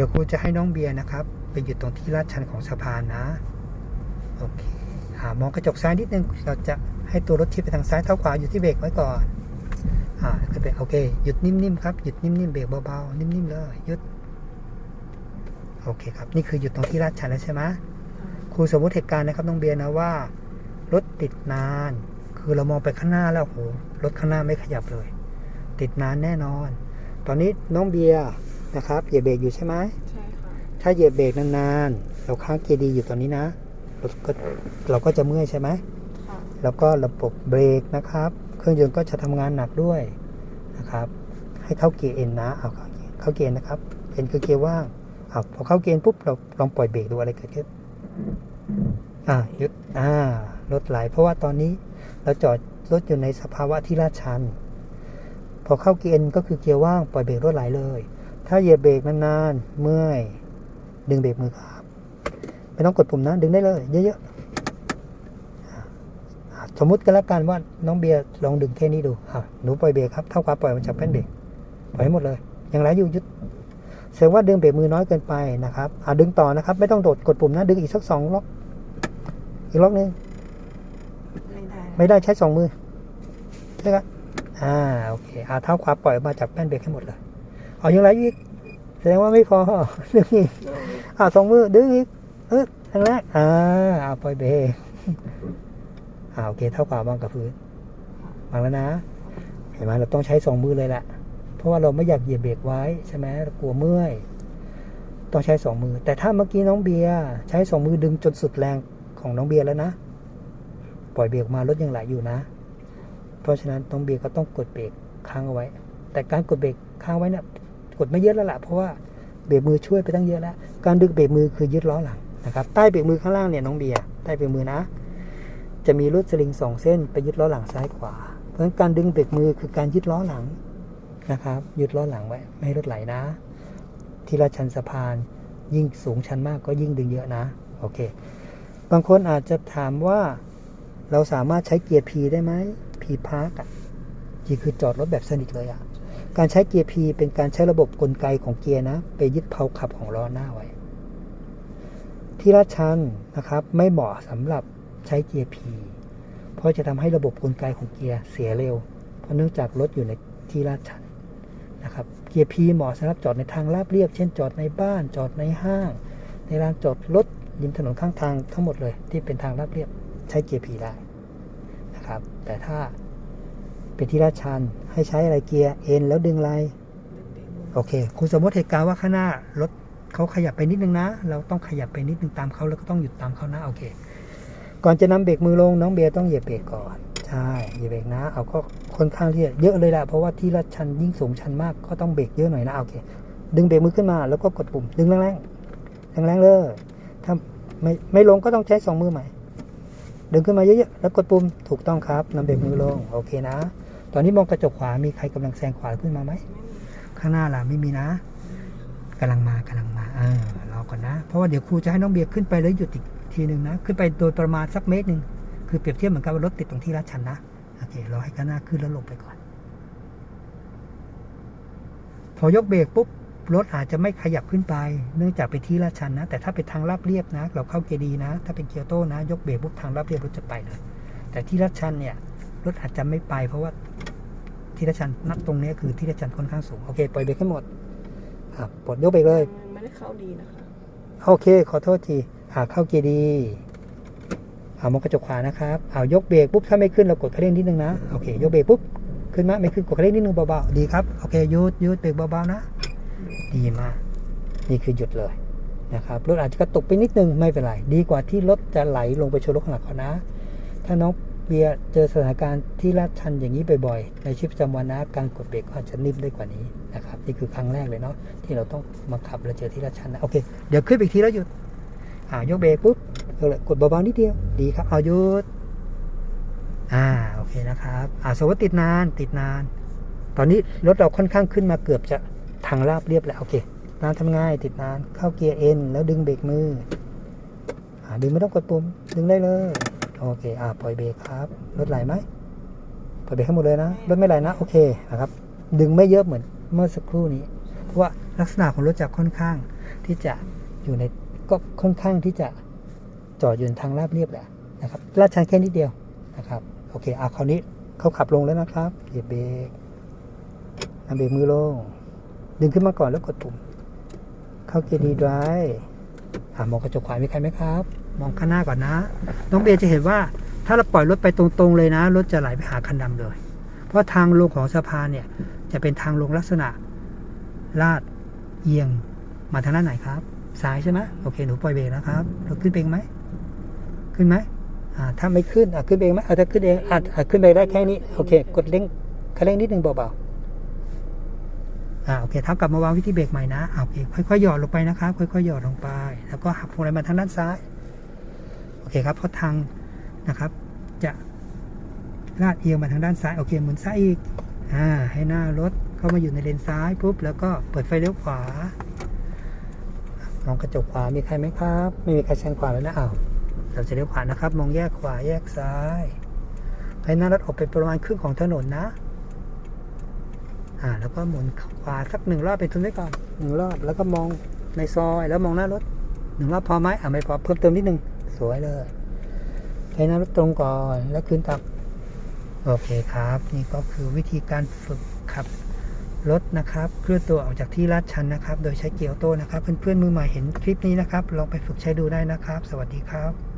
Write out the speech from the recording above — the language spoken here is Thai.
ดี๋ยวครูจะให้น้องเบียร์นะครับ ไปหยุดตรงที่ลาดชันของสะพานนะ โอเคอ่ามองกระจกซ้ายนิดนึง เราจะให้ตัวรถชิดไปทางซ้ายเท้าขวาอยู่ที่เบรกไว้ก่อน อ่าขึ้นไปโอเค หยุดนิ่มๆครับ หยุดนิ่มๆเบรกเบาๆ นิ่มๆเลยหยุด โอเคครับ นี่คือหยุดตรงที่ลาดชันแล้วใช่ไหมครูสมมติเหตุการณ์นะครับน้องเบียร์นะว่า รถติดนาน คือเรามองไปข้างหน้าแล้วโห รถข้างหน้าไม่ขยับเลย ติดนานแน่นอน ตอนนี้น้องเบียร์ นะครับเหยียบเบรกอยู่ใช่ไหมใช่ค่ะถ้าเหยียบเบรกนานๆ เราค้างเกียร์ดีอยู่ตอนนี้นะรถก็เราก็จะเมื่อยใช่ไหมค่ะแล้วก็ระบบเบรกนะครับ เครื่องยนต์ก็จะทำงานหนักด้วยนะครับ ให้เข้าเกียร์เอ็นนะเอาเข้าเกียร์เข้าเกียร์นะครับเอ็นคือเกียร์ว่างเอาพอเข้าเกียร์ปุ๊บเราลองปล่อยเบรกดูอะไรเกิดขึ้นอ่าหยุดอ่ารถไหลเพราะว่าตอนนี้เราจอดรถอยู่ในสภาวะที่ลาดชัน พอเข้าเกียร์เอ็นก็คือเกียร์ว่างปล่อยเบรกรถไหลเลย ถ้าเหยียบเบรกนานๆ เมื่อย ดึงเบรกมือครับ ไม่ต้องกดปุ่มนะ ดึงได้เลย เยอะๆอะอะสมมุติกันแล้วกันว่าน้องเบียร์ลองดึงแค่นี้ดูอะหนูปล่อยเบรกครับ เท่ากับปล่อยมันจากแป้นเบรก ปล่อยให้หมดเลยยังไหลอยู่ยึดแสดงว่าดึงเบรกมือน้อยเกินไปนะครับ อะดึงต่อนะครับ ไม่ต้องโดดกดปุ่มนะ ดึงอีกสักสองล็อก อีกล็อกหนึ่งไม่ได้ ไม่ได้ใช้สองมือใช่ไหมอ่า โอเค อ่าเท้าขวาปล่อยออกมาจากแป้นเบรกให้หมดเลย เอายังไรอีก แสดงว่าไม่พอดึงอีกอ่าสองมือดึงอีกเออทางแรกอ่าอ่าปล่อยเบรกอ่าโอเค เท้าขวาวางกับพื้นวางแล้วนะ เห็นไหมเราต้องใช้สองมือเลยแหละเพราะว่าเราไม่อยากเหยียบเบรกไว้ใช่ไหมเรากลัวเมื่อยต้องใช้สองมือ แต่ถ้าเมื่อกี้น้องเบียร์ใช้สองมือดึงจนสุดแรงของน้องเบียร์แล้วนะ ปล่อยเบรกออกมารถยังไหลอยู่นะ เพราะฉะนั้นน้องเบียร์ก็ต้องกดเบรกค้างเอาไว้ แต่การกดเบรกค้างไว้เนี่ย กดไม่เยอะแล้วล่ะเพราะว่าเบรกมือช่วยไปตั้งเยอะแล้ว การดึงเบรกมือคือยึดล้อหลังนะครับ ใต้เบรกมือข้างล่างเนี่ยน้องเบียร์ใต้เบรกมือนะ จะมีรูดสลิงสองเส้นไปยึดล้อหลังซ้ายขวา เพราะฉะนั้นการดึงเบรกมือคือการยึดล้อหลังนะครับยึดล้อหลังไว้ไม่ให้รถไหลนะ ที่ลาดชันสะพานยิ่งสูงชันมากก็ยิ่งดึงเยอะนะโอเค บางคนอาจจะถามว่าเราสามารถใช้เกียร์ P ได้ไหม P Park อะ P คือจอดรถแบบสนิทเลยอะ การใช้เกียร์ P เป็นการใช้ระบบกลไกของเกียร์นะ ไปยึดเพลาขับของล้อหน้าไว้ ที่ลาดชันนะครับ ไม่เหมาะสำหรับใช้เกียร์ P เพราะจะทำให้ระบบกลไกของเกียร์เสียเร็ว เพราะเนื่องจากรถอยู่ในที่ลาดชันนะครับ เกียร์ P เหมาะสำหรับจอดในทางราบเรียบ เช่นจอดในบ้าน จอดในห้าง ในลานจอดรถริมถนนข้างทางทั้งหมดเลย ที่เป็นทางราบเรียบใช้เกียร์ P ได้นะครับ แต่ถ้า เป็นที่ลาดชันให้ใช้อะไรเกียร์ N แล้วดึงไรโอเค คุณสมมติเหตุการณ์ว่าข้างหน้ารถเขาขยับไปนิดนึงนะ เราต้องขยับไปนิดนึงตามเขาแล้วก็ต้องหยุดตามเขานะโอเค ก่อนจะนำเบรกมือลงน้องเบียร์ต้องเหยียบเบรกก่อนใช่เหยียบเบรกนะ เอาก็ค่อนข้างที่จะเยอะเลยแหละเพราะว่าที่ลาดชันยิ่งสูงชันมากก็ต้องเบรกเยอะหน่อยนะโอเค ดึงเบรกมือขึ้นมา แล้วก็กดปุ่มดึงแรงๆแรงๆเลยถ้าไม่ไม่ลงก็ต้องใช้สองมือใหม่ ดึงขึ้นมาเยอะๆแล้วกดปุ่มถูกต้องครับนำเบรกมือลงโอเคนะ ตอนนี้มองกระจกขวามีใครกำลังแซงขวาขึ้นมาไหมข้างหน้าล่ะไม่มีนะกำลังมากำลังมาเออรอก่อนนะ เพราะว่าเดี๋ยวครูจะให้น้องเบียร์ขึ้นไปแล้วหยุดอีกทีหนึ่งนะ ขึ้นไปโดยประมาณสักเมตรหนึ่งคือเปรียบเทียบเหมือนกับรถติดตรงที่ลาดชันนะโอเครอให้ข้างหน้าขึ้นแล้วลงไปก่อน พอยกเบรกปุ๊บ รถอาจจะไม่ขยับขึ้นไป เนื่องจากไปนที่ลาดชันนะ แต่ถ้าเป็นทางราบเรียบนะ เราเข้าเกียร์ดีนะ ถ้าเป็นเกียร์โต้นะ ยกเบรกปุ๊บทางราบเรียบรถจะไปเลย แต่ที่ลาดชันเนี่ย รถอาจจะไม่ไป เพราะว่าที่ลาดชันนัดตรงนี้คือที่ลาดชันค่อนข้างสูง โอเค ปล่อยเบรกให้หมดอะปลดยกเบรกเลย ไม่ได้เข้าดีนะคะ โอเค ขอโทษทีอ่าเข้าเกียร์ดีอ่ามองกระจกขวานะครับอ่ายกเบรกปุ๊บถ้าไม่ขึ้นเรากดคันเร่งนิดนึงนะ โอเค ยกเบรกปุ๊บ ขึ้นมาไม่ขึ้นกดคันเร่งนิดนึงเบาๆ ดีครับ โอเคหยุดหยุดเบรกเบาๆนะ ดีมาก นี่คือหยุดเลยนะครับรถอาจจะกระตุกไปนิดนึงไม่เป็นไร ดีกว่าที่รถจะไหลลงไปชนรถข้างหลังเขานะ ถ้าน้องเบียร์เจอสถานการณ์ที่ลาดชันอย่างนี้บ่อยๆ ในชีวิตประจำวันนะการกดเบรกก็อาจจะนิ่มได้กว่านี้นะครับนี่คือครั้งแรกเลยเนาะที่เราต้องมาขับแล้วเจอที่ลาดชันนะโอเคเดี๋ยวขึ้นอีกทีแล้วหยุดอ่ายกเบรกปุ๊บเอาเลยกดเบาๆนิดเดียวดีครับเอาหยุดอ่าโอเคนะครับอ่าสมมติติดนานติดนาน ตอนนี้รถเราค่อนข้างขึ้นมาเกือบจะ ทางราบเรียบแล้วโอเคนานทำง่ายติดนานเข้าเกียร์เอ็นแล้วดึงเบรกมืออ่าดึงไม่ต้องกดปุ่มดึงได้เลยโอเคอ่าปล่อยเบรกครับรถไหลไหมปล่อยเบรกให้หมดเลยนะรถไม่ไหลนะโอเคนะครับ ดึงไม่เยอะเหมือนเมื่อสักครู่นี้ เพราะว่าลักษณะของรถจะค่อนข้างที่จะอยู่ในก็ค่อนข้างที่จะจอดอยู่ในทางราบเรียบแหละนะครับลาดชันแค่นิดเดียวนะครับโอเคเอาคราวนี้เขาขับลงแล้วนะครับเหยียบเบรกนำเบรกมือลง ดึงขึ้นมาก่อนแล้วกดปุ่ม เข้าเกียร์ดีไดรฟ์อ่ามองกระจกขวามีใครไหมครับ มองข้างหน้าก่อนนะ น้องเบีย์จะเห็นว่าถ้าเราปล่อยรถไปตรงๆเลยนะ รถจะไหลไปหาคันดำเลย เพราะทางลงของสะพานเนี่ย จะเป็นทางลงลักษณะ ลาดเอียงมาทางด้านไหนครับซ้ายใช่ไหมโอเคหนูปล่อยเบรกนะครับเราขึ้นเองไหมขึ้นไหมอ่าถ้าไม่ขึ้นอะขึ้นเองไหมเอาถ้าขึ้นเองอาจอาจขึ้นไปได้แค่นี้โอเค กดเร่งคันเร่งนิดนึงเบาๆ อ่าโอเคเท้ากลับมาวางวิธีเบรกใหม่นะอ่าโอเคค่อยๆหยอนลงไปนะครับค่อยๆหยอนลงไป แล้วก็หักพวงมาลัยมาทางด้านซ้ายโอเคครับเพราะทางนะครับ จะลาดเอียงมาทางด้านซ้ายโอเคหมุนซ้ายอีกอ่าให้หน้ารถเข้ามาอยู่ในเลนซ้ายปุ๊บแล้วก็เปิดไฟเลี้ยวขวามองกระจกขวามีใครไหมครับ ไม่มีใครแซงขวาแล้วนะอ้าวเราจะเลี้ยวขวานะครับ มองแยกขวาแยกซ้ายให้หน้ารถออกไปประมาณครึ่งของถนนนะ อ่า แล้วก็หมุนขวาสักหนึ่งรอบเป็นทุนไว้ก่อนหนึ่งรอบแล้วก็มองในซอยแล้วมองหน้ารถหนึ่งรอบพอไหมอ่าไม่พอเพิ่มเติมนิดนึงสวยเลยให้หน้ารถตรงก่อนแล้วคืนตับโอเคครับ นี่ก็คือวิธีการฝึกขับรถนะครับเคลื่อนตัวออกจากที่ลาดชันนะครับ โดยใช้เกียร์ออโต้นะครับ เพื่อนๆมือใหม่เห็นคลิปนี้นะครับ ลองไปฝึกใช้ดูได้นะครับ สวัสดีครับ